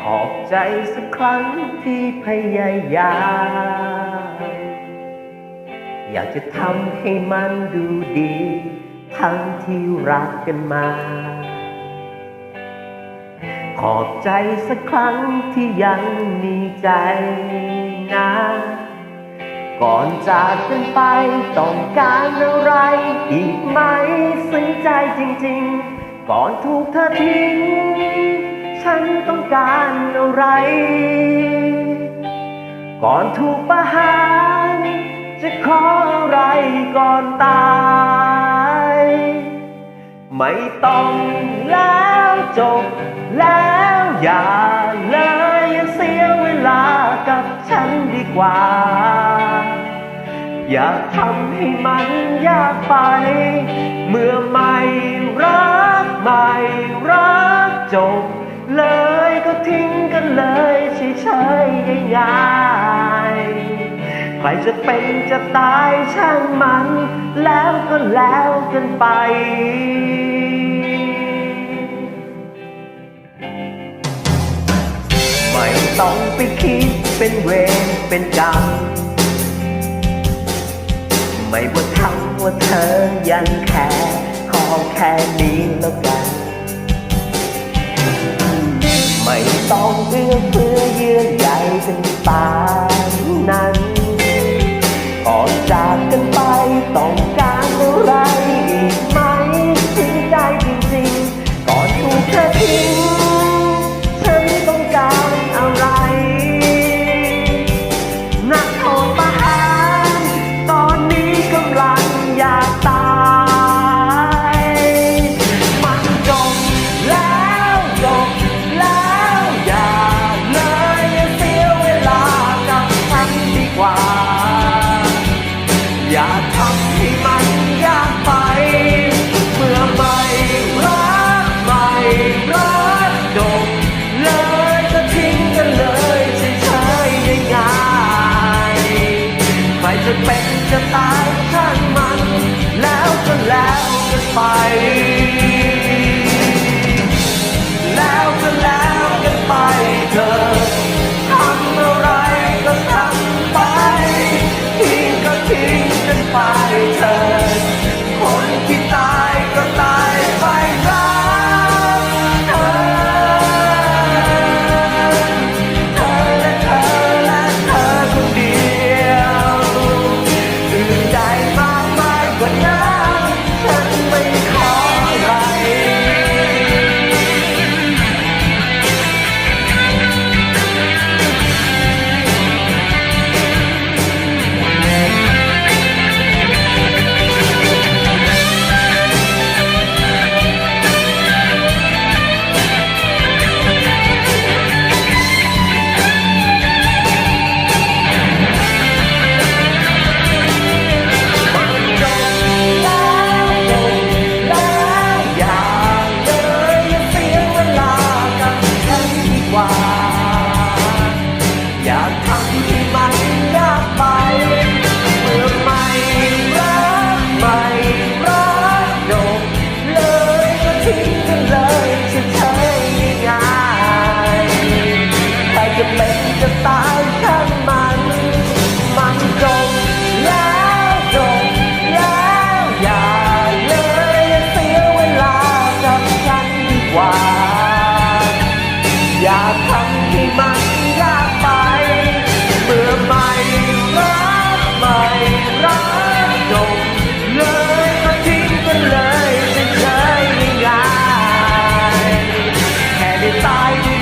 ขอบใจสักครั้งที่พยายาม อยากจะทำให้มันดูดี ทั้งที่รักกันมา ขอบใจสักครั้งที่ยังมีใจนะ ก่อนจากกันไปต้องการอะไร อีกไหมสนใจจริง ๆ ก่อนถูกเธอทิ้ง ฉันต้องการอะไร ก่อนถูกประหาร จะขออะไรก่อนตาย ไม่ต้องแล้วจบแล้วอย่าเลยยังเสียเวลากับฉันดีกว่า อย่าทำให้มันยากไป เมื่อไม่รักไม่รักจบ ทิ้งกันเลยเฉยๆง่ายๆใครจะเป็นจะตายช่างมัน แล้วก็แล้วกันไปไม่ต้องไปคิดเป็นเวรเป็นกรรมไม่ว่าคำว่าเธอยังแค่ขอแค่นี้แล้วกัน ต้องเอื้อเฟื้อเยื่อใยเป็นปานนั้นก่อนจากกันไปต้องการอะไรอีกไหมถึงใจจริงๆ ก่อนถูกเธอทิ้ง จะเป็นจะตายช่างมัน แล้วก็แล้วกันไป แล้วก็แล้วกันไปเธอทำอะไรก็ทำไปทิ้งก็ทิ้งกันไปเธอคนที่ตาย I. you.